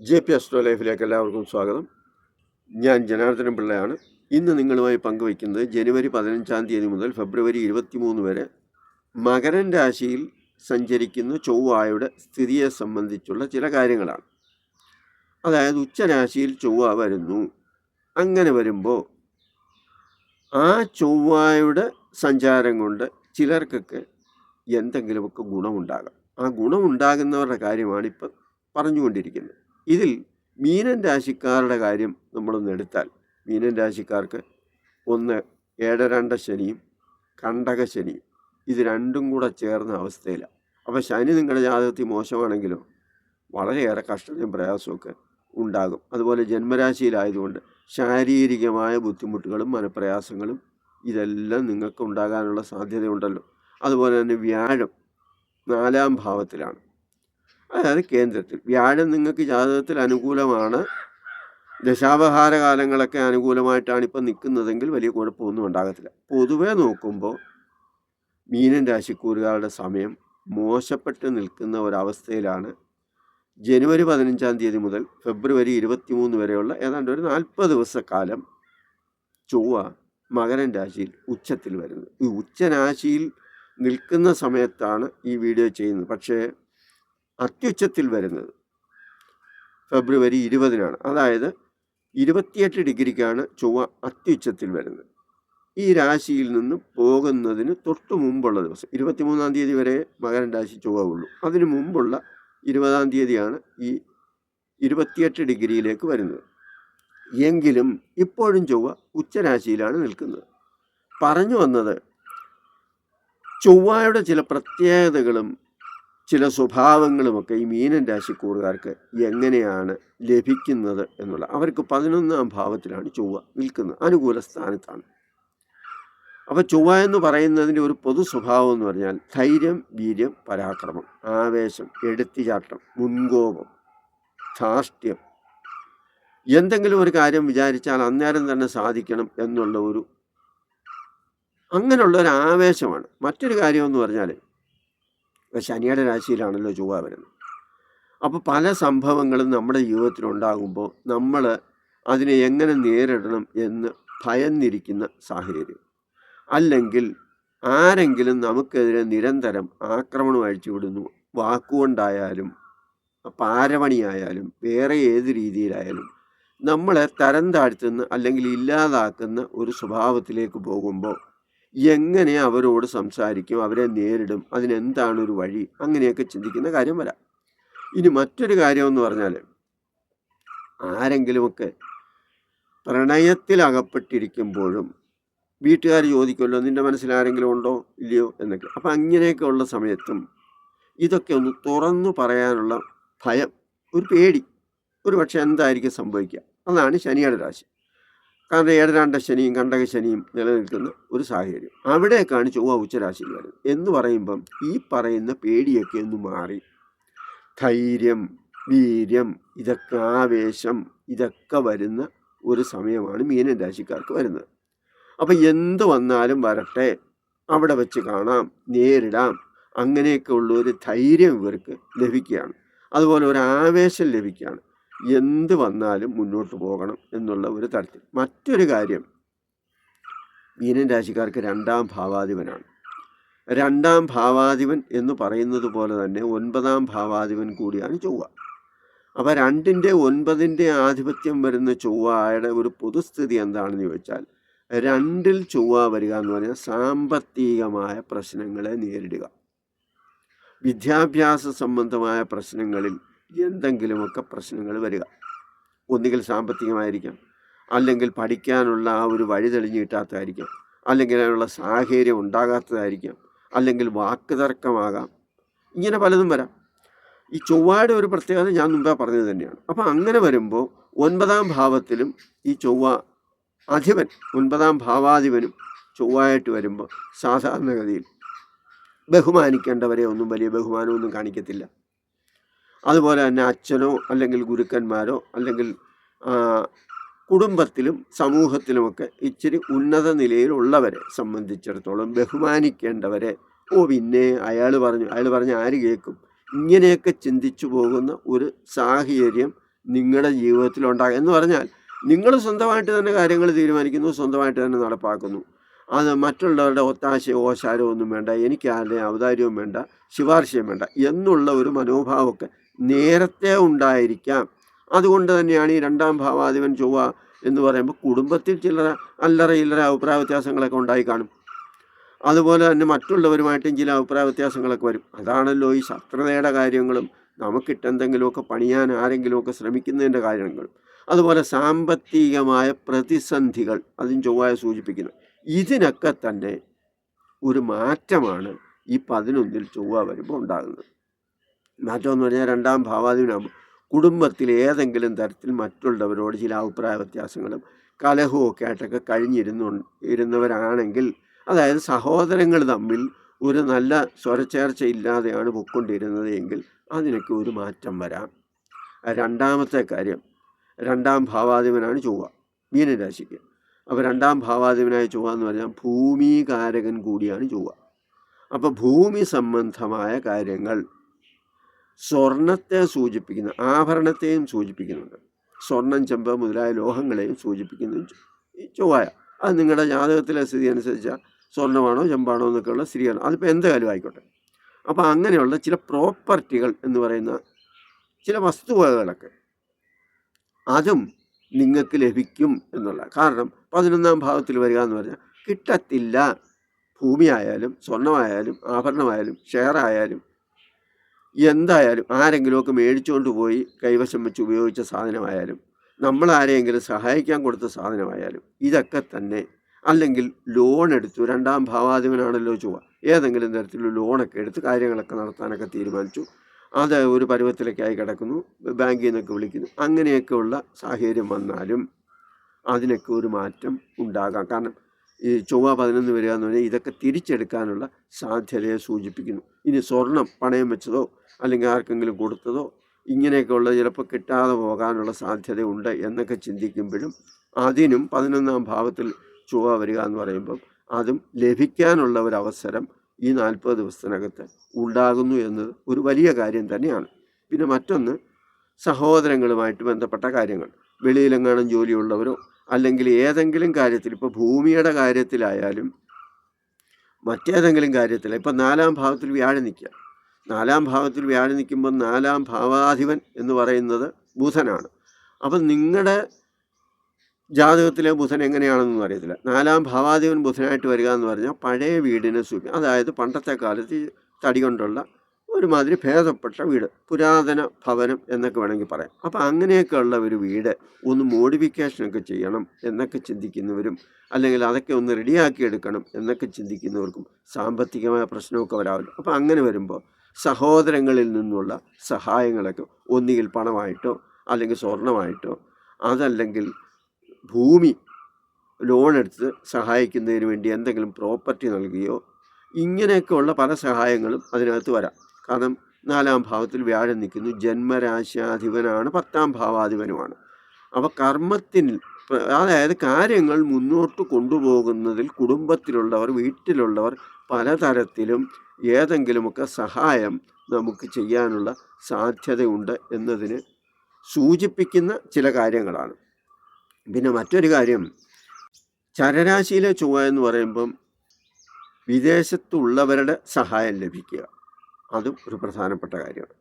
J P astro ലൈഫിലേക്ക് എല്ലാവർക്കും സ്വാഗതം. ഞാൻ ജനാർദ്ദന പിള്ളയാണ്. ഇന്ന് നിങ്ങളുമായി പങ്കുവയ്ക്കുന്നത് ജനുവരി പതിനഞ്ചാം തീയതി മുതൽ ഫെബ്രുവരി ഇരുപത്തിമൂന്ന് വരെ മകരൻ രാശിയിൽ സഞ്ചരിക്കുന്ന ചൊവ്വായുടെ സ്ഥിതിയെ സംബന്ധിച്ചുള്ള ചില കാര്യങ്ങളാണ്. അതായത് ഉച്ചരാശിയിൽ ചൊവ്വ വരുന്നു. അങ്ങനെ വരുമ്പോൾ ആ ചൊവ്വായുടെ സഞ്ചാരം കൊണ്ട് ചിലർക്കൊക്കെ എന്തെങ്കിലുമൊക്കെ ഗുണമുണ്ടാകാം. ആ ഗുണമുണ്ടാകുന്നവരുടെ കാര്യമാണ് ഇപ്പം പറഞ്ഞുകൊണ്ടിരിക്കുന്നത്. ഇതിൽ മീനൻ രാശിക്കാരുടെ കാര്യം നമ്മളൊന്ന് എടുത്താൽ മീനൻ രാശിക്കാർക്ക് ഒന്ന് ഏഴരണ്ട ശനിയും കണ്ടക ശനിയും ഇത് രണ്ടും കൂടെ ചേർന്ന അവസ്ഥയിലാണ് അപ്പോൾ ശനി നിങ്ങളുടെ ജാതകത്തിൽ മോശമാണെങ്കിലോ വളരെയേറെ കഷ്ടതയും പ്രയാസമൊക്കെ ഉണ്ടാകും. അതുപോലെ ജന്മരാശിയിലായതുകൊണ്ട് ശാരീരികമായ ബുദ്ധിമുട്ടുകളും മനപ്രയാസങ്ങളും ഇതെല്ലാം നിങ്ങൾക്ക് ഉണ്ടാകാനുള്ള സാധ്യതയുണ്ടല്ലോ. അതുപോലെ തന്നെ വ്യാഴം നാലാം ഭാവത്തിലാണ്. അതായത് കേന്ദ്രത്തിൽ. വ്യാഴം നിങ്ങൾക്ക് ജാതകത്തിൽ അനുകൂലമാണ്. ദശാപഹാര കാലങ്ങളൊക്കെ അനുകൂലമായിട്ടാണ് ഇപ്പം നിൽക്കുന്നതെങ്കിൽ വലിയ കുഴപ്പമൊന്നും ഉണ്ടാകത്തില്ല. പൊതുവെ നോക്കുമ്പോൾ മീനൻ രാശിക്കൂറുകാരുടെ സമയം മോശപ്പെട്ട് നിൽക്കുന്ന ഒരവസ്ഥയിലാണ്. ജനുവരി പതിനഞ്ചാം തീയതി മുതൽ ഫെബ്രുവരി ഇരുപത്തിമൂന്ന് വരെയുള്ള ഏതാണ്ട് ഒരു നാൽപ്പത് ദിവസക്കാലം ചൊവ്വ മകരൻ രാശിയിൽ ഉച്ചത്തിൽ വരുന്നത്. ഈ ഉച്ചരാശിയിൽ നിൽക്കുന്ന സമയത്താണ് ഈ വീഡിയോ ചെയ്യുന്നത്. പക്ഷേ അത്യുച്ചത്തിൽ വരുന്നത്. ഫെബ്രുവരി ഇരുപതിനാണ്. അതായത് ഇരുപത്തിയെട്ട് ഡിഗ്രിക്കാണ് ചൊവ്വ അത്യുച്ചത്തിൽ വരുന്നത്. ഈ രാശിയിൽ നിന്ന് പോകുന്നതിന് തൊട്ട് മുമ്പുള്ള ദിവസം ഇരുപത്തിമൂന്നാം തീയതി വരെ മകരൻ രാശി ചൊവ്വ ഉള്ളൂ. അതിനു മുമ്പുള്ള ഇരുപതാം തീയതിയാണ് ഈ ഇരുപത്തിയെട്ട് ഡിഗ്രിയിലേക്ക് വരുന്നത്. എങ്കിലും ഇപ്പോഴും ചൊവ്വ ഉച്ചരാശിയിലാണ് നിൽക്കുന്നത്. പറഞ്ഞു വന്നത് ചൊവ്വയുടെ ചില പ്രത്യേകതകളും ചില സ്വഭാവങ്ങളുമൊക്കെ ഈ മീനൻ രാശിക്കൂറുകാർക്ക് എങ്ങനെയാണ് ലഭിക്കുന്നത് എന്നുള്ള. അവർക്ക് പതിനൊന്നാം ഭാവത്തിലാണ് ചൊവ്വ നിൽക്കുന്നത്. അനുകൂല സ്ഥാനത്താണ്. അപ്പോൾ ചൊവ്വ എന്ന് പറയുന്നതിന്റെ ഒരു പൊതു സ്വഭാവം എന്ന് പറഞ്ഞാൽ ധൈര്യം വീര്യം പരാക്രമം ആവേശം എടുത്തിചാട്ടം മുൻകോപം ധാർഷ്ട്യം. എന്തെങ്കിലും ഒരു കാര്യം വിചാരിച്ചാൽ അന്നേരം തന്നെ സാധിക്കണം എന്നുള്ള ഒരു അങ്ങനെയുള്ള ഒരു ആവേശമാണ്. മറ്റൊരു കാര്യമെന്ന് പറഞ്ഞാൽ ശനിയുടെ രാശിയിലാണല്ലോ ചൊവ്വ വരുന്നത്. അപ്പോൾ പല സംഭവങ്ങളും നമ്മുടെ ജീവിതത്തിൽ ഉണ്ടാകുമ്പോൾ നമ്മൾ അതിനെ എങ്ങനെ നേരിടണം എന്ന് ഭയന്നിരിക്കുന്ന സാഹചര്യം. അല്ലെങ്കിൽ ആരെങ്കിലും നമുക്കെതിരെ നിരന്തരം ആക്രമണം അഴിച്ചുവിടുന്നു വാക്കുകൊണ്ടായാലും പാരമണിയായാലും വേറെ ഏത് രീതിയിലായാലും നമ്മളെ തരം താഴ്ത്തുന്ന അല്ലെങ്കിൽ ഇല്ലാതാക്കുന്ന ഒരു സ്വഭാവത്തിലേക്ക് പോകുമ്പോൾ എങ്ങനെ അവരോട് സംസാരിക്കും അവരെ നേരിടും അതിനെന്താണ് ഒരു വഴി? അങ്ങനെയൊക്കെ ചിന്തിക്കുന്ന കാര്യം വരാം. ഇനി മറ്റൊരു കാര്യമെന്ന് പറഞ്ഞാൽ ആരെങ്കിലുമൊക്കെ പ്രണയത്തിൽ അകപ്പെട്ടിരിക്കുമ്പോഴും വീട്ടുകാർ ചോദിക്കുമല്ലോ നിന്റെ മനസ്സിൽ ആരെങ്കിലും ഉണ്ടോ? ഇല്ലയോ? എന്നൊക്കെ. അപ്പം അങ്ങനെയൊക്കെ ഉള്ള സമയത്തും ഇതൊക്കെ ഒന്ന് തുറന്നു പറയാനുള്ള ഭയം ഒരു പേടി. ഒരു പക്ഷെ എന്തായിരിക്കും സംഭവിക്കുക? അതാണ് ശനിയുടെ രാശി. കാരണം ഏഴരാണ്ട ശനിയും കണ്ടക ശനിയും നിലനിൽക്കുന്ന ഒരു സാഹചര്യം. അവിടേക്കാണ് ചൊവ്വ ഉച്ചരാശിയിൽ വരുന്നത്. എന്ന് പറയുമ്പം ഈ പറയുന്ന പേടിയൊക്കെ ഒന്ന് മാറി. ധൈര്യം വീര്യം ഇതൊക്കെ ആവേശം ഇതൊക്കെ വരുന്ന ഒരു സമയമാണ് മീനൻ രാശിക്കാർക്ക് വരുന്നത്. അപ്പം എന്ത് വന്നാലും വരട്ടെ. അവിടെ വെച്ച് കാണാം നേരിടാം. അങ്ങനെയൊക്കെ ഉള്ള ഒരു ധൈര്യം ഇവർക്ക് ലഭിക്കുകയാണ്. അതുപോലെ ഒരു ആവേശം ലഭിക്കുകയാണ്. എന്ത് വന്നാലും മുന്നോട്ട് പോകണം എന്നുള്ള ഒരു തരത്തിൽ. മറ്റൊരു കാര്യം മീനൻ രാശിക്കാർക്ക് രണ്ടാം ഭാവാധിപനാണ്. രണ്ടാം ഭാവാധിപൻ എന്ന് പറയുന്നത് പോലെ തന്നെ ഒൻപതാം ഭാവാധിപൻ കൂടിയാണ് ചൊവ്വ. അപ്പോൾ രണ്ടിന്റെ ഒൻപതിന്റെ ആധിപത്യം വരുന്ന ചൊവ്വയുടെ ഒരു പൊതുസ്ഥിതി എന്താണെന്ന് ചോദിച്ചാൽ രണ്ടിൽ ചൊവ്വ വരിക എന്ന് പറഞ്ഞാൽ സാമ്പത്തികമായ പ്രശ്നങ്ങളെ നേരിടുക. വിദ്യാഭ്യാസ സംബന്ധമായ പ്രശ്നങ്ങളിൽ എന്തെങ്കിലുമൊക്കെ പ്രശ്നങ്ങൾ വരിക. ഒന്നുകിൽ സാമ്പത്തികമായിരിക്കാം അല്ലെങ്കിൽ പഠിക്കാനുള്ള ആ ഒരു വഴി തെളിഞ്ഞു കിട്ടാത്തതായിരിക്കാം അല്ലെങ്കിൽ അതിനുള്ള സാഹചര്യം ഉണ്ടാകാത്തതായിരിക്കാം അല്ലെങ്കിൽ വാക്ക് തർക്കമാകാം. ഇങ്ങനെ പലതും വരാം. ഈ ചൊവ്വയുടെ ഒരു പ്രത്യേകത ഞാൻ മുമ്പേ പറഞ്ഞത് തന്നെയാണ്. അപ്പോൾ അങ്ങനെ വരുമ്പോൾ ഒൻപതാം ഭാവത്തിലും ഈ ചൊവ്വ അധിപൻ ഒൻപതാം ഭാവാധിപനും ചൊവ്വായിട്ട് വരുമ്പോൾ സാധാരണഗതിയിൽ ബഹുമാനിക്കേണ്ടവരെ ഒന്നും വലിയ ബഹുമാനമൊന്നും കാണിക്കത്തില്ല. അതുപോലെ തന്നെ അച്ഛനോ അല്ലെങ്കിൽ ഗുരുക്കന്മാരോ അല്ലെങ്കിൽ കുടുംബത്തിലും സമൂഹത്തിലുമൊക്കെ ഇച്ചിരി ഉന്നത നിലയിലുള്ളവരെ സംബന്ധിച്ചിടത്തോളം ബഹുമാനിക്കേണ്ടവരെ ഓ പിന്നെ അയാൾ പറഞ്ഞു അയാൾ പറഞ്ഞ ആര് കേൾക്കും? ഇങ്ങനെയൊക്കെ ചിന്തിച്ചു പോകുന്ന ഒരു സാഹചര്യം നിങ്ങളുടെ ജീവിതത്തിൽ എന്ന് പറഞ്ഞാൽ നിങ്ങൾ സ്വന്തമായിട്ട് തന്നെ കാര്യങ്ങൾ തീരുമാനിക്കുന്നു സ്വന്തമായിട്ട് തന്നെ നടപ്പാക്കുന്നു. അത് മറ്റുള്ളവരുടെ ഒത്താശയോ ഓശാരോ ഒന്നും വേണ്ട എനിക്ക് ആരുടെയും ഔദാര്യവും വേണ്ട ശുപാർശയും വേണ്ട എന്നുള്ള ഒരു മനോഭാവമൊക്കെ നേരത്തെ ഉണ്ടായിരിക്കാം. അതുകൊണ്ട് തന്നെയാണ് ഈ രണ്ടാം ഭാവാധിപൻ ചൊവ്വ എന്ന് പറയുമ്പോൾ കുടുംബത്തിൽ ചില അല്ലറ ഇല്ലറ അഭിപ്രായ വ്യത്യാസങ്ങളൊക്കെ ഉണ്ടായി കാണും. അതുപോലെ തന്നെ മറ്റുള്ളവരുമായിട്ടും ചില അഭിപ്രായ വ്യത്യാസങ്ങളൊക്കെ വരും. അതാണല്ലോ ഈ ശത്രുതയുടെ കാര്യങ്ങളും നമുക്കിട്ടെന്തെങ്കിലുമൊക്കെ പണിയാൻ ആരെങ്കിലുമൊക്കെ ശ്രമിക്കുന്നതിന്റെ കാര്യങ്ങളും. അതുപോലെ സാമ്പത്തികമായ പ്രതിസന്ധികൾ അതും ചൊവ്വായ സൂചിപ്പിക്കുന്നു. ഇതിനൊക്കെ തന്നെ ഒരു മാറ്റമാണ് ഈ പതിനൊന്നിൽ ചൊവ്വ വരുമ്പോൾ ഉണ്ടാകുന്നത്. മാറ്റം എന്ന് പറഞ്ഞാൽ രണ്ടാം ഭാവാധിപനാകുമ്പോൾ കുടുംബത്തിൽ ഏതെങ്കിലും തരത്തിൽ മറ്റുള്ളവരോട് ചില അഭിപ്രായ വ്യത്യാസങ്ങളും കലഹവും ഒക്കെ ആയിട്ടൊക്കെ കഴിഞ്ഞിരുന്നു ഇരുന്നവരാണെങ്കിൽ അതായത് സഹോദരങ്ങൾ തമ്മിൽ ഒരു നല്ല സ്വരച്ചേർച്ച ഇല്ലാതെയാണ് പൊക്കൊണ്ടിരുന്നത് എങ്കിൽ അതിനൊക്കെ ഒരു മാറ്റം വരാം. രണ്ടാമത്തെ കാര്യം. രണ്ടാം ഭാവാധിപനാണ് ചൊവ്വ മീനരാശിക്ക്. അപ്പോൾ രണ്ടാം ഭാവാധിപനായ ചൊവ്വ എന്ന് പറഞ്ഞാൽ ഭൂമികാരകൻ കൂടിയാണ് ചൊവ്വ. അപ്പോൾ ഭൂമി സംബന്ധമായ കാര്യങ്ങൾ സ്വർണത്തെ സൂചിപ്പിക്കുന്ന ആഭരണത്തെയും സൂചിപ്പിക്കുന്നുണ്ട്. സ്വർണം ചെമ്പ് മുതലായ ലോഹങ്ങളെയും സൂചിപ്പിക്കുന്നു. ചൊവ്വായ. അത് നിങ്ങളുടെ ജാതകത്തിലെ സ്ഥിതി അനുസരിച്ചാൽ സ്വർണമാണോ ചെമ്പാണോ എന്നൊക്കെയുള്ള സ്ത്രീയാണോ അതിപ്പോൾ എന്തായാലും ആയിക്കോട്ടെ? അപ്പോൾ അങ്ങനെയുള്ള ചില പ്രോപ്പർട്ടികൾ എന്ന് പറയുന്ന ചില വസ്തുവകകളൊക്കെ അതും നിങ്ങൾക്ക് ലഭിക്കും എന്നുള്ള. കാരണം പതിനൊന്നാം ഭാവത്തിൽ വരിക എന്ന് പറഞ്ഞാൽ കിട്ടത്തില്ല. ഭൂമിയായാലും സ്വർണമായാലും ആഭരണമായാലും ഷെയറായാലും എന്തായാലും ആരെങ്കിലുമൊക്കെ മേടിച്ചുകൊണ്ട് പോയി കൈവശം വെച്ച് ഉപയോഗിച്ച സാധനമായാലും നമ്മൾ ആരെയെങ്കിലും സഹായിക്കാൻ കൊടുത്ത സാധനമായാലും ഇതൊക്കെ തന്നെ. അല്ലെങ്കിൽ ലോൺ എടുത്തു. രണ്ടാം ഭാവാധിപനാണല്ലോ ചൊവ്വ. ഏതെങ്കിലും തരത്തിലുള്ള ലോണൊക്കെ എടുത്ത് കാര്യങ്ങളൊക്കെ നടത്താനൊക്കെ തീരുമാനിച്ചു. അത് ഒരു പരുവത്തിലേക്കായി കിടക്കുന്നു. ബാങ്കിൽ നിന്നൊക്കെ വിളിക്കുന്നു. അങ്ങനെയൊക്കെയുള്ള സാഹചര്യം വന്നാലും അതിനൊക്കെ ഒരു മാറ്റം ഉണ്ടാകാം. കാരണം ഈ ചൊവ്വ പതിനൊന്ന് വരിക എന്ന് പറഞ്ഞാൽ ഇതൊക്കെ തിരിച്ചെടുക്കാനുള്ള സാധ്യതയെ സൂചിപ്പിക്കുന്നു. ഇനി സ്വർണം പണയം വെച്ചതോ അല്ലെങ്കിൽ ആർക്കെങ്കിലും കൊടുത്തതോ ഇങ്ങനെയൊക്കെയുള്ള ചിലപ്പോൾ കിട്ടാതെ പോകാനുള്ള സാധ്യതയുണ്ട് എന്നൊക്കെ ചിന്തിക്കുമ്പോഴും അതിനും പതിനൊന്നാം ഭാവത്തിൽ ചൊവ്വ വരിക എന്ന് പറയുമ്പം അതും ലഭിക്കാനുള്ള ഒരു അവസരം ഈ നാൽപ്പത് ദിവസത്തിനകത്ത് ഉണ്ടാകുന്നു എന്നത് ഒരു വലിയ കാര്യം തന്നെയാണ്. പിന്നെ മറ്റൊന്ന് സഹോദരങ്ങളുമായിട്ട് ബന്ധപ്പെട്ട കാര്യങ്ങൾ. വെളിയിലെങ്ങാനും ജോലിയുള്ളവരോ അല്ലെങ്കിൽ ഏതെങ്കിലും കാര്യത്തിൽ ഇപ്പോൾ ഭൂമിയുടെ കാര്യത്തിലായാലും മറ്റേതെങ്കിലും കാര്യത്തിൽ ഇപ്പം നാലാം ഭാവത്തിൽ വ്യാഴം നിൽക്കുക. നാലാം ഭാവത്തിൽ വ്യാഴം നിൽക്കുമ്പോൾ നാലാം ഭാവാധിപൻ എന്ന് പറയുന്നത് ബുധനാണ്. അപ്പം നിങ്ങളുടെ ജാതകത്തിലെ ബുധൻ എങ്ങനെയാണെന്നൊന്നും അറിയത്തില്ല. നാലാം ഭാവാധിപൻ ബുധനായിട്ട് വരിക എന്ന് പറഞ്ഞാൽ പഴയ വീടിനെ സൂചി അതായത് പണ്ടത്തെ കാലത്ത് തടി കൊണ്ടുള്ള ഒരുമാതിരി ഭേദപ്പെട്ട വീട്. പുരാതന ഭവനം എന്നൊക്കെ വേണമെങ്കിൽ പറയാം. അപ്പോൾ അങ്ങനെയൊക്കെ ഉള്ള ഒരു വീട് ഒന്ന് മോഡിഫിക്കേഷനൊക്കെ ചെയ്യണം എന്നൊക്കെ ചിന്തിക്കുന്നവരും അല്ലെങ്കിൽ അതൊക്കെ ഒന്ന് റെഡിയാക്കി എടുക്കണം എന്നൊക്കെ ചിന്തിക്കുന്നവർക്കും സാമ്പത്തികമായ പ്രശ്നമൊക്കെ വരാമല്ലോ അപ്പോൾ അങ്ങനെ വരുമ്പോൾ സഹോദരങ്ങളിൽ നിന്നുള്ള സഹായങ്ങളൊക്കെ ഒന്നുകിൽ പണമായിട്ടോ അല്ലെങ്കിൽ സ്വർണമായിട്ടോ അതല്ലെങ്കിൽ ഭൂമി ലോൺ എടുത്ത് സഹായിക്കുന്നതിന് വേണ്ടി എന്തെങ്കിലും പ്രോപ്പർട്ടി നൽകുകയോ ഇങ്ങനെയൊക്കെയുള്ള പല സഹായങ്ങളും അതിനകത്ത് വരാം. കാരണം നാലാം ഭാവത്തിൽ വ്യാഴം നിൽക്കുന്നു. ജന്മരാശാധിപനാണ് പത്താം ഭാവാധിപനുമാണ്. അപ്പോൾ കർമ്മത്തിൽ അതായത് കാര്യങ്ങൾ മുന്നോട്ട് കൊണ്ടുപോകുന്നതിൽ കുടുംബത്തിലുള്ളവർ വീട്ടിലുള്ളവർ പലതരത്തിലും ഏതെങ്കിലുമൊക്കെ സഹായം നമുക്ക് ചെയ്യാനുള്ള സാധ്യതയുണ്ട് എന്നതിന് സൂചിപ്പിക്കുന്ന ചില കാര്യങ്ങളാണ്. പിന്നെ മറ്റൊരു കാര്യം ചരരാശിയിലെ ചൊവ്വ എന്ന് പറയുമ്പം വിദേശത്തുള്ളവരുടെ സഹായം ലഭിക്കുക. അതും ഒരു പ്രധാനപ്പെട്ട കാര്യമാണ്.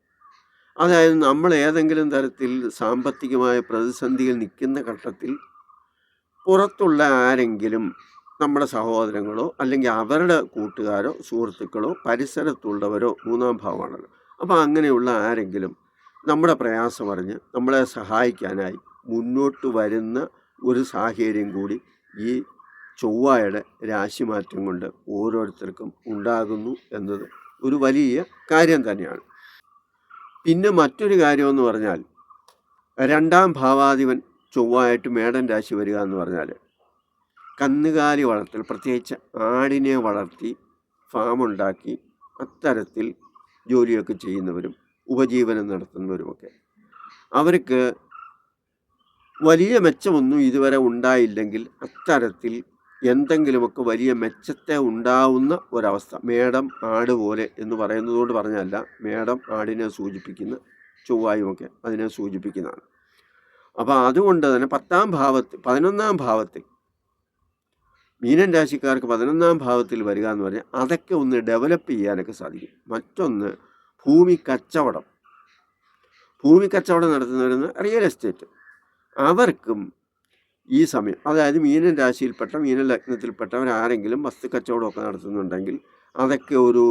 അതായത് നമ്മൾ ഏതെങ്കിലും തരത്തിൽ സാമ്പത്തികമായ പ്രതിസന്ധിയിൽ നിൽക്കുന്ന ഘട്ടത്തിൽ പുറത്തുള്ള ആരെങ്കിലും നമ്മുടെ സഹോദരങ്ങളോ അല്ലെങ്കിൽ അവരുടെ കൂട്ടുകാരോ സുഹൃത്തുക്കളോ പരിസരത്തുള്ളവരോ മൂന്നാം ഭാവമാണല്ലോ. അപ്പോൾ അങ്ങനെയുള്ള ആരെങ്കിലും നമ്മുടെ പ്രയാസം അറിഞ്ഞ് നമ്മളെ സഹായിക്കാനായി മുന്നോട്ട് വരുന്ന ഒരു സാഹചര്യം കൂടി ഈ ചൊവ്വയുടെ രാശിമാറ്റം കൊണ്ട് ഓരോരുത്തർക്കും ഉണ്ടാകുന്നു എന്നത് ഒരു വലിയ കാര്യം തന്നെയാണ്. പിന്നെ മറ്റൊരു കാര്യമെന്ന് പറഞ്ഞാൽ രണ്ടാം ഭാവാധിപൻ ചൊവ്വായിട്ട് മേടൻ രാശി വരിക എന്ന് പറഞ്ഞാൽ കന്നുകാലി വളർത്തൽ പ്രത്യേകിച്ച് ആടിനെ വളർത്തി ഫാമുണ്ടാക്കി അത്തരത്തിൽ ജോലിയൊക്കെ ചെയ്യുന്നവരും ഉപജീവനം നടത്തുന്നവരുമൊക്കെ. അവർക്ക് വലിയ മെച്ചമൊന്നും ഇതുവരെ ഉണ്ടായില്ലെങ്കിൽ അത്തരത്തിൽ എന്തെങ്കിലുമൊക്കെ വലിയ മെച്ചത്തെ ഉണ്ടാവുന്ന ഒരവസ്ഥ. മേടം ആട് പോലെ എന്ന് പറയുന്നതുകൊണ്ട് പറഞ്ഞല്ല മേടം ആടിനെ സൂചിപ്പിക്കുന്ന ചൊവ്വായുമൊക്കെ അതിനെ സൂചിപ്പിക്കുന്നതാണ്. അപ്പോൾ അതുകൊണ്ട് തന്നെ പത്താം ഭാവത്തിൽ പതിനൊന്നാം ഭാവത്തിൽ മീനൻ രാശിക്കാർക്ക് പതിനൊന്നാം ഭാവത്തിൽ വരിക എന്ന് പറഞ്ഞാൽ അതൊക്കെ ഒന്ന് ഡെവലപ്പ് ചെയ്യാനൊക്കെ സാധിക്കും. മറ്റൊന്ന് ഭൂമി കച്ചവടം. ഭൂമി കച്ചവടം നടത്തുന്നവരെന്ന് റിയൽ എസ്റ്റേറ്റ് അവർക്കും ഈ സമയം. അതായത് മീനൻ രാശിയിൽപ്പെട്ട മീനൻ ലഗ്നത്തിൽപ്പെട്ടവരാരെങ്കിലും വസ്തു കച്ചവടമൊക്കെ നടത്തുന്നുണ്ടെങ്കിൽ അതൊക്കെ ഒരു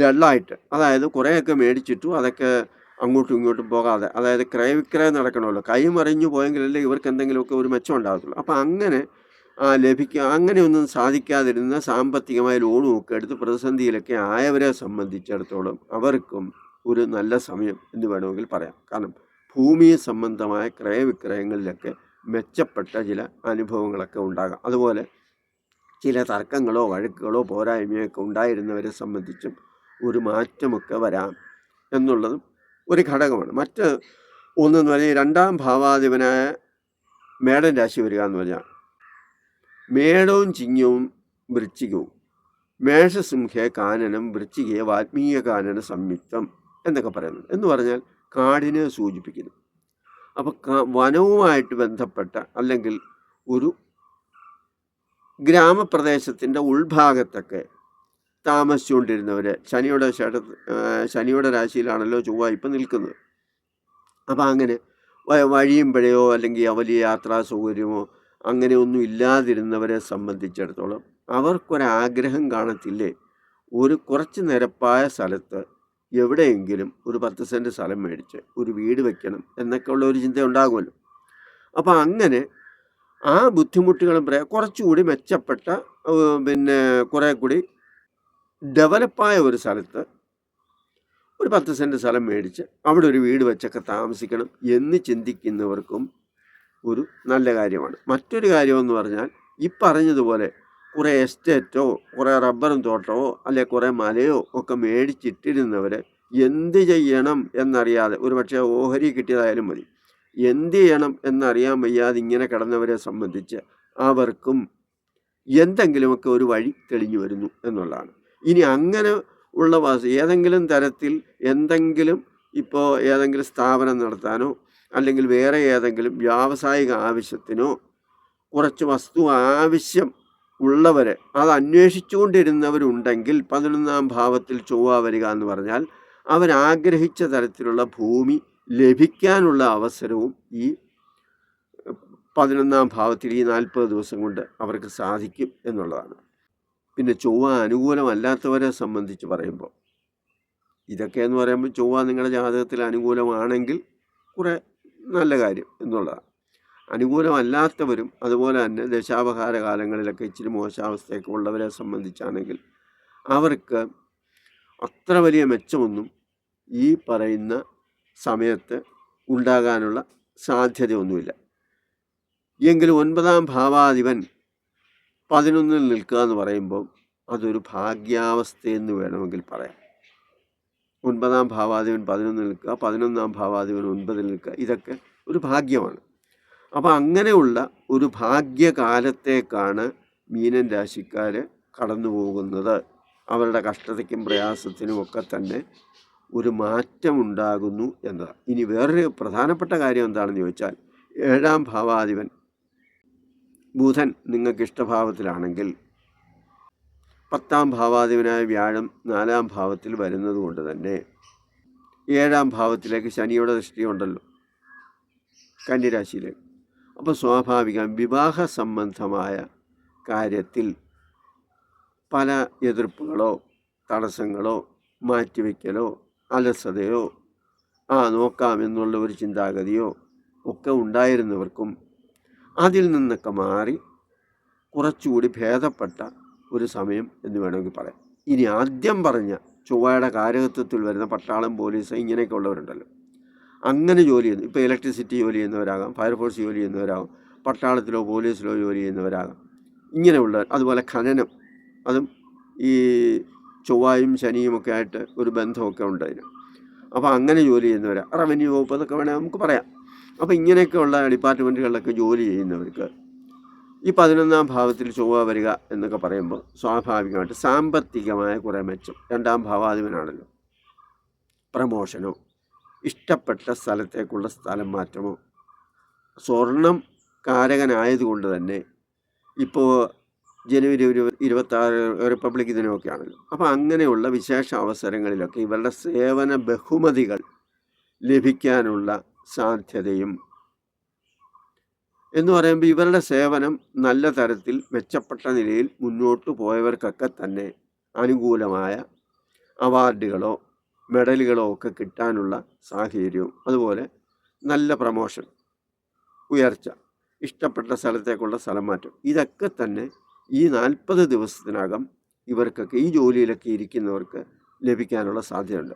ഡള്ളായിട്ട് അതായത് കുറേയൊക്കെ മേടിച്ചിട്ടു അതൊക്കെ അങ്ങോട്ടും ഇങ്ങോട്ടും പോകാതെ അതായത് ക്രയവിക്രയം നടക്കണമല്ലോ. കൈ മറിഞ്ഞു പോയെങ്കിലല്ലേ ഇവർക്ക് എന്തെങ്കിലുമൊക്കെ ഒരു മെച്ചം ഉണ്ടാകത്തുള്ളൂ. അപ്പോൾ അങ്ങനെ ലഭിക്കുക അങ്ങനെയൊന്നും സാധിക്കാതിരുന്ന സാമ്പത്തികമായ ലോണും ഒക്കെ എടുത്ത് പ്രതിസന്ധിയിലൊക്കെ ആയവരെ സംബന്ധിച്ചിടത്തോളം അവർക്കും ഒരു നല്ല സമയം എന്ന് വേണമെങ്കിൽ പറയാം. കാരണം ഭൂമി സംബന്ധമായ ക്രയവിക്രയങ്ങളിലൊക്കെ മെച്ചപ്പെട്ട ചില അനുഭവങ്ങളൊക്കെ ഉണ്ടാകാം. അതുപോലെ ചില തർക്കങ്ങളോ വഴക്കുകളോ പോരായ്മയൊക്കെ ഉണ്ടായിരുന്നവരെ സംബന്ധിച്ചും ഒരു മാറ്റമൊക്കെ വരാം എന്നുള്ളതും ഒരു ഘടകമാണ്. മറ്റ് ഒന്നെന്ന് പറഞ്ഞാൽ രണ്ടാം ഭാവാധിപനായ മേടൻ രാശി വരിക എന്ന് പറഞ്ഞാൽ മേടവും ചിങ്ങവും വൃശ്ചികവും മേഷസിംഹേ കാനനം വൃശ്ചികയെ വാത്മീയ കാനന സംയുക്തം എന്നൊക്കെ പറയുന്നുണ്ട് എന്ന് പറഞ്ഞാൽ കാടിനെ സൂചിപ്പിക്കുന്നു. അപ്പോൾ വനവുമായിട്ട് ബന്ധപ്പെട്ട അല്ലെങ്കിൽ ഒരു ഗ്രാമപ്രദേശത്തിന്റെ ഉൾഭാഗത്തൊക്കെ താമസിച്ചുകൊണ്ടിരുന്നവർ ശനിയുടെ ക്ഷേത്ര ശനിയുടെ രാശിയിലാണല്ലോ ചൊവ്വ ഇപ്പം നിൽക്കുന്നത്. അപ്പോൾ അങ്ങനെ വഴിയും പിഴയോ അല്ലെങ്കിൽ വലിയ യാത്രാ സൗകര്യമോ അങ്ങനെയൊന്നും ഇല്ലാതിരുന്നവരെ സംബന്ധിച്ചിടത്തോളം അവർക്കൊരാഗ്രഹം കാണത്തില്ലേ? ഒരു കുറച്ച് നിരപ്പായ സ്ഥലത്ത് എവിടെയെങ്കിലും ഒരു പത്ത് സെന്റ് സ്ഥലം മേടിച്ച് ഒരു വീട് വെക്കണം എന്നൊക്കെ ഉള്ള ഒരു ചിന്ത ഉണ്ടാകുമല്ലോ. അപ്പോൾ അങ്ങനെ ആ ബുദ്ധിമുട്ടുകളും പറയാം കുറച്ചുകൂടി മെച്ചപ്പെട്ട പിന്നെ കുറേ കൂടി ഡെവലപ്പായ ഒരു സ്ഥലത്ത് ഒരു പത്ത് സെന്റ് സ്ഥലം മേടിച്ച് അവിടെ ഒരു വീട് വെച്ചൊക്കെ താമസിക്കണം എന്ന് ചിന്തിക്കുന്നവർക്കും ഒരു നല്ല കാര്യമാണ്. മറ്റൊരു കാര്യമെന്ന് പറഞ്ഞാൽ ഈ പറഞ്ഞതുപോലെ കുറേ എസ്റ്റേറ്റോ കുറേ റബ്ബറും തോട്ടമോ അല്ലെ കുറേ മലയോ ഒക്കെ മേടിച്ചിട്ടിരുന്നവർ എന്ത് ചെയ്യണം എന്നറിയാതെ ഒരു പക്ഷേ ഓഹരി കിട്ടിയതായാലും മതി. എന്ത് ചെയ്യണം എന്നറിയാൻ വയ്യാതെ ഇങ്ങനെ കിടന്നവരെ സംബന്ധിച്ച് അവർക്കും എന്തെങ്കിലുമൊക്കെ ഒരു വഴി തെളിഞ്ഞു വരുന്നു എന്നുള്ളതാണ്. ഇനി അങ്ങനെ ഉള്ള വാസ ഏതെങ്കിലും തരത്തിൽ എന്തെങ്കിലും ഇപ്പോൾ ഏതെങ്കിലും സ്ഥാപനം നടത്താനോ അല്ലെങ്കിൽ വേറെ ഏതെങ്കിലും വ്യാവസായിക ആവശ്യത്തിനോ കുറച്ച് വസ്തു ആവശ്യം ഉള്ളവരെ അത് അന്വേഷിച്ചുകൊണ്ടിരുന്നവരുണ്ടെങ്കിൽ പതിനൊന്നാം ഭാവത്തിൽ ചൊവ്വ വരിക എന്ന് പറഞ്ഞാൽ അവരാഗ്രഹിച്ച തരത്തിലുള്ള ഭൂമി ലഭിക്കാനുള്ള അവസരവും ഈ പതിനൊന്നാം ഭാവത്തിൽ ഈ നാൽപ്പത് ദിവസം കൊണ്ട് അവർക്ക് സാധിക്കും എന്നുള്ളതാണ്. പിന്നെ ചൊവ്വ അനുകൂലമല്ലാത്തവരെ സംബന്ധിച്ച് പറയുമ്പോൾ ഇതൊക്കെ എന്ന് പറയുമ്പോൾ ചൊവ്വ നിങ്ങളുടെ ജാതകത്തിൽ അനുകൂലമാണെങ്കിൽ കുറേ നല്ല കാര്യം എന്നുള്ളതാണ്. അനുകൂലമല്ലാത്തവരും അതുപോലെ തന്നെ ദശാപഹാര കാലങ്ങളിലൊക്കെ ഇച്ചിരി മോശാവസ്ഥയൊക്കെ ഉള്ളവരെ സംബന്ധിച്ചാണെങ്കിൽ അവർക്ക് അത്ര വലിയ മെച്ചമൊന്നും ഈ പറയുന്ന സമയത്ത് ഉണ്ടാകാനുള്ള സാധ്യതയൊന്നുമില്ല. എങ്കിലും ഒൻപതാം ഭാവാധിപൻ പതിനൊന്നിൽ നിൽക്കുക എന്ന് പറയുമ്പോൾ അതൊരു ഭാഗ്യാവസ്ഥയെന്ന് വേണമെങ്കിൽ പറയാം. ഒൻപതാം ഭാവാധിപൻ പതിനൊന്നിൽ നിൽക്കുക പതിനൊന്നാം ഭാവാധിപൻ ഒൻപതിൽ നിൽക്കുക ഇതൊക്കെ ഒരു ഭാഗ്യമാണ്. അപ്പോൾ അങ്ങനെയുള്ള ഒരു ഭാഗ്യകാലത്തേക്കാണ് മീനൻ രാശിക്കാർ കടന്നു പോകുന്നത്. അവരുടെ കഷ്ടതയ്ക്കും പ്രയാസത്തിനും ഒക്കെ തന്നെ ഒരു മാറ്റമുണ്ടാകുന്നു എന്നതാണ് ഇനി വേറൊരു പ്രധാനപ്പെട്ട കാര്യം എന്താണെന്ന് ചോദിച്ചാൽ ഏഴാം ഭാവാധിപൻ ബുധൻ നിങ്ങൾക്ക് ഇഷ്ടഭാവത്തിലാണെങ്കിൽ പത്താം ഭാവാധിപനായ വ്യാഴം നാലാം ഭാവത്തിൽ വരുന്നത് കൊണ്ട് തന്നെ ഏഴാം ഭാവത്തിലേക്ക് ശനിയുടെ ദൃഷ്ടിയുണ്ടല്ലോ കന്യരാശിയിലേക്ക്. അപ്പോൾ സ്വാഭാവികം വിവാഹ സംബന്ധമായ കാര്യത്തിൽ പല എതിർപ്പുകളോ തടസ്സങ്ങളോ മാറ്റിവെക്കലോ അലസതയോ ആ നോക്കാമെന്നുള്ള ഒരു ചിന്താഗതിയോ ഒക്കെ ഉണ്ടായിരുന്നവർക്കും അതിൽ നിന്നൊക്കെ മാറി കുറച്ചുകൂടി ഭേദപ്പെട്ട ഒരു സമയം എന്ന് വേണമെങ്കിൽ പറയാം. ഇനി ആദ്യം പറഞ്ഞ ചൊവ്വയുടെ കാരകത്വത്തിൽ വരുന്ന പട്ടാളം പോലീസ് ഇങ്ങനെയൊക്കെ ഉള്ളവരുണ്ടല്ലോ. അങ്ങനെ ജോലി ചെയ്യുന്നു. ഇപ്പോൾ ഇലക്ട്രിസിറ്റി ജോലി ചെയ്യുന്നവരാകാം ഫയർഫോഴ്സ് ജോലി ചെയ്യുന്നവരാകാം പട്ടാളത്തിലോ പോലീസിലോ ജോലി ചെയ്യുന്നവരാകാം. ഇങ്ങനെയുള്ള അതുപോലെ ഖനനം അതും ഈ ചൊവ്വായും ശനിയും ഒക്കെ ആയിട്ട് ഒരു ബന്ധമൊക്കെ ഉണ്ട് അതിന് അപ്പോൾ അങ്ങനെ ജോലി ചെയ്യുന്നവരാ. റവന്യൂ വകുപ്പ് എന്നൊക്കെ വേണേൽ നമുക്ക് പറയാം. അപ്പോൾ ഇങ്ങനെയൊക്കെയുള്ള ഡിപ്പാർട്ട്മെന്റുകളിലൊക്കെ ജോലി ചെയ്യുന്നവർക്ക് ഈ പതിനൊന്നാം ഭാവത്തിൽ ചൊവ്വ വരിക എന്നൊക്കെ പറയുമ്പോൾ സ്വാഭാവികമായിട്ട് സാമ്പത്തികമായ കുറേ മെച്ചം. രണ്ടാം ഭാവാധിപനാണല്ലോ. പ്രമോഷനോ ഇഷ്ടപ്പെട്ട സ്ഥലത്തേക്കുള്ള സ്ഥലം മാറ്റമോ? സ്വർണം കാരകനായതുകൊണ്ട് തന്നെ ഇപ്പോൾ ജനുവരി ഒരു ഇരുപത്താറ് റിപ്പബ്ലിക് ദിനമൊക്കെ ആണല്ലോ അപ്പോൾ അങ്ങനെയുള്ള വിശേഷ അവസരങ്ങളിലൊക്കെ ഇവരുടെ സേവന ബഹുമതികൾ ലഭിക്കാനുള്ള സാധ്യതയും എന്ന് പറയുമ്പോൾ ഇവരുടെ സേവനം നല്ല തരത്തിൽ മെച്ചപ്പെട്ട നിലയിൽ മുന്നോട്ട് പോയവർക്കൊക്കെ തന്നെ അനുകൂലമായ അവാർഡുകളോ മെഡലുകളോ ഒക്കെ കിട്ടാനുള്ള സാഹചര്യവും. അതുപോലെ നല്ല പ്രമോഷൻ ഉയർച്ച ഇഷ്ടപ്പെട്ട സ്ഥലത്തേക്കുള്ള സ്ഥലം മാറ്റം. ഇതൊക്കെ തന്നെ ഈ നാൽപ്പത് ദിവസത്തിനകം ഇവർക്കൊക്കെ ഈ ജോലിയിലൊക്കെ ഇരിക്കുന്നവർക്ക് ലഭിക്കാനുള്ള സാധ്യതയുണ്ട്.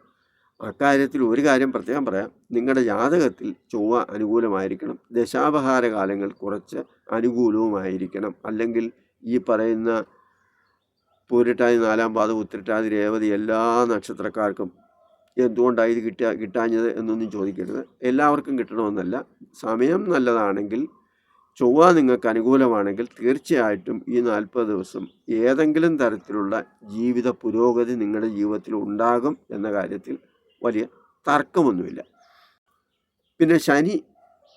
അക്കാര്യത്തിൽ ഒരു കാര്യം പ്രത്യേകം പറയാം. നിങ്ങളുടെ ജാതകത്തിൽ ചൊവ്വ അനുകൂലമായിരിക്കണം. ദശാപഹാര കാലങ്ങൾ കുറച്ച് അനുകൂലവുമായിരിക്കണം. അല്ലെങ്കിൽ ഈ പറയുന്ന പൂരിട്ടാതി നാലാം പാദം ഉത്തിരിട്ടാതി രേവതി എല്ലാ നക്ഷത്രക്കാർക്കും എന്തുകൊണ്ടാണ് ഇത് കിട്ടുക കിട്ടാഞ്ഞത് എന്നൊന്നും ചോദിക്കരുത്. എല്ലാവർക്കും കിട്ടണമെന്നല്ല. സമയം നല്ലതാണെങ്കിൽ ചൊവ്വ നിങ്ങൾക്ക് അനുകൂലമാണെങ്കിൽ തീർച്ചയായിട്ടും ഈ നാൽപ്പത് ദിവസം ഏതെങ്കിലും തരത്തിലുള്ള ജീവിത പുരോഗതി നിങ്ങളുടെ ജീവിതത്തിൽ ഉണ്ടാകും എന്ന കാര്യത്തിൽ വലിയ തർക്കമൊന്നുമില്ല. പിന്നെ ശനി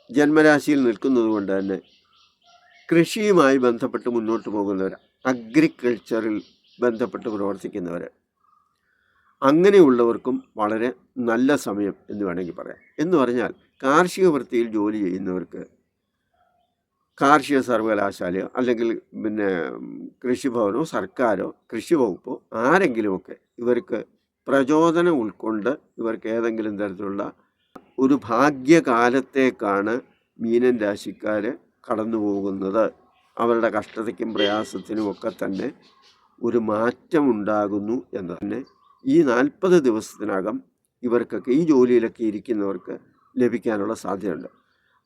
ജന്മരാശിയിൽ നിൽക്കുന്നത് കൊണ്ട് തന്നെ കൃഷിയുമായി ബന്ധപ്പെട്ട് മുന്നോട്ട് പോകുന്നവർ അഗ്രികൾച്ചറിൽ ബന്ധപ്പെട്ട് പ്രവർത്തിക്കുന്നവർ അങ്ങനെയുള്ളവർക്കും വളരെ നല്ല സമയം എന്ന് വേണമെങ്കിൽ പറയാം. എന്ന് പറഞ്ഞാൽ കാർഷിക വൃത്തിയിൽ ജോലി ചെയ്യുന്നവർക്ക് കാർഷിക സർവകലാശാലയോ അല്ലെങ്കിൽ പിന്നെ കൃഷിഭവനോ സർക്കാരോ കൃഷി വകുപ്പോ ആരെങ്കിലുമൊക്കെ ഇവർക്ക് പ്രചോദനം ഉൾക്കൊണ്ട് ഇവർക്ക് ഏതെങ്കിലും തരത്തിലുള്ള ഒരു ഭാഗ്യകാലത്തേക്കാണ് മീനൻ രാശിക്കാർ കടന്നു പോകുന്നത്. അവരുടെ കഷ്ടതയ്ക്കും പ്രയാസത്തിനും ഒക്കെ തന്നെ ഒരു മാറ്റമുണ്ടാകുന്നു എന്ന് തന്നെ ഈ നാൽപ്പത് ദിവസത്തിനകം ഇവർക്കൊക്കെ ഈ ജോലിയിലൊക്കെ ഇരിക്കുന്നവർക്ക് ലഭിക്കാനുള്ള സാധ്യതയുണ്ട്.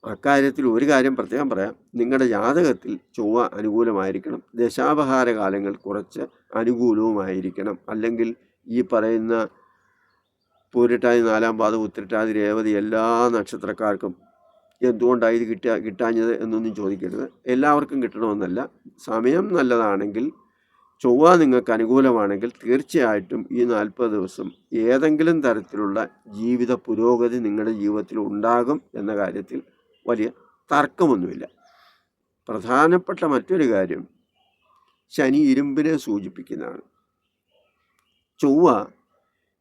അക്കാര്യത്തിൽ ഒരു കാര്യം പ്രത്യേകം പറയാം. നിങ്ങളുടെ ജാതകത്തിൽ ചൊവ്വ അനുകൂലമായിരിക്കണം. ദശാപഹാര കാലങ്ങൾ കുറച്ച് അനുകൂലവുമായിരിക്കണം. അല്ലെങ്കിൽ ഈ പറയുന്ന പൂരിട്ടാതി നാലാം പാത ഉത്തിരിട്ടാതി രേവതി എല്ലാ നക്ഷത്രക്കാർക്കും എന്തുകൊണ്ടാണ് ഇത് കിട്ടാ കിട്ടാഞ്ഞത് എന്നൊന്നും ചോദിക്കരുത്. എല്ലാവർക്കും കിട്ടണമെന്നല്ല. സമയം നല്ലതാണെങ്കിൽ ചൊവ്വ നിങ്ങൾക്ക് അനുകൂലമാണെങ്കിൽ തീർച്ചയായിട്ടും ഈ നാൽപ്പത് ദിവസം ഏതെങ്കിലും തരത്തിലുള്ള ജീവിത പുരോഗതി നിങ്ങളുടെ ജീവിതത്തിൽ ഉണ്ടാകും എന്ന കാര്യത്തിൽ വലിയ തർക്കമൊന്നുമില്ല. പ്രധാനപ്പെട്ട മറ്റൊരു കാര്യം ശനി ഇരുമ്പിനെ സൂചിപ്പിക്കുന്നതാണ്. ചൊവ്വ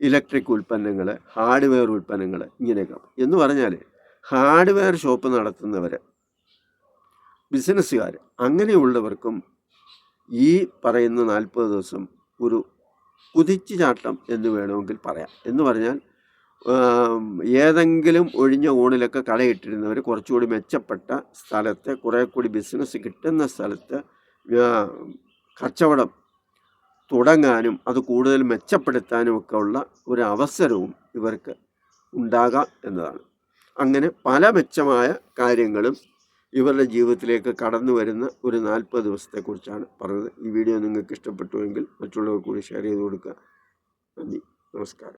ഇലക്ട്രിക് ഉൽപ്പന്നങ്ങൾ ഹാർഡ്വെയർ ഉൽപ്പന്നങ്ങൾ ഇങ്ങനെയൊക്കെ എന്ന് പറഞ്ഞാൽ ഹാർഡ്വെയർ ഷോപ്പ് നടത്തുന്നവർ ബിസിനസ്സുകാർ അങ്ങനെയുള്ളവർക്കും ഈ പറയുന്ന നാൽപ്പത് ദിവസം ഒരു കുതിച്ചു ചാട്ടം എന്ന് വേണമെങ്കിൽ പറയാം. എന്ന് പറഞ്ഞാൽ ഏതെങ്കിലും ഒഴിഞ്ഞ ഊണിലൊക്കെ കടയിട്ടിരുന്നവർ കുറച്ചുകൂടി മെച്ചപ്പെട്ട സ്ഥലത്ത് കുറേ കൂടി ബിസിനസ് കിട്ടുന്ന സ്ഥലത്ത് കച്ചവടം തുടങ്ങാനും അത് കൂടുതൽ മെച്ചപ്പെടുത്താനും ഒക്കെ ഉള്ള ഒരു അവസരവും ഇവർക്ക് ഉണ്ടാകാം എന്നതാണ്. അങ്ങനെ പല മെച്ചമായ കാര്യങ്ങളും ഇവരുടെ ജീവിതത്തിലേക്ക് കടന്നു വരുന്ന ഒരു നാൽപ്പത് ദിവസത്തെക്കുറിച്ചാണ് പറഞ്ഞത്. ഈ വീഡിയോ നിങ്ങൾക്ക് ഇഷ്ടപ്പെട്ടുവെങ്കിൽ മറ്റുള്ളവർ കൂടി ഷെയർ ചെയ്ത് കൊടുക്കുക. നന്ദി. നമസ്കാരം.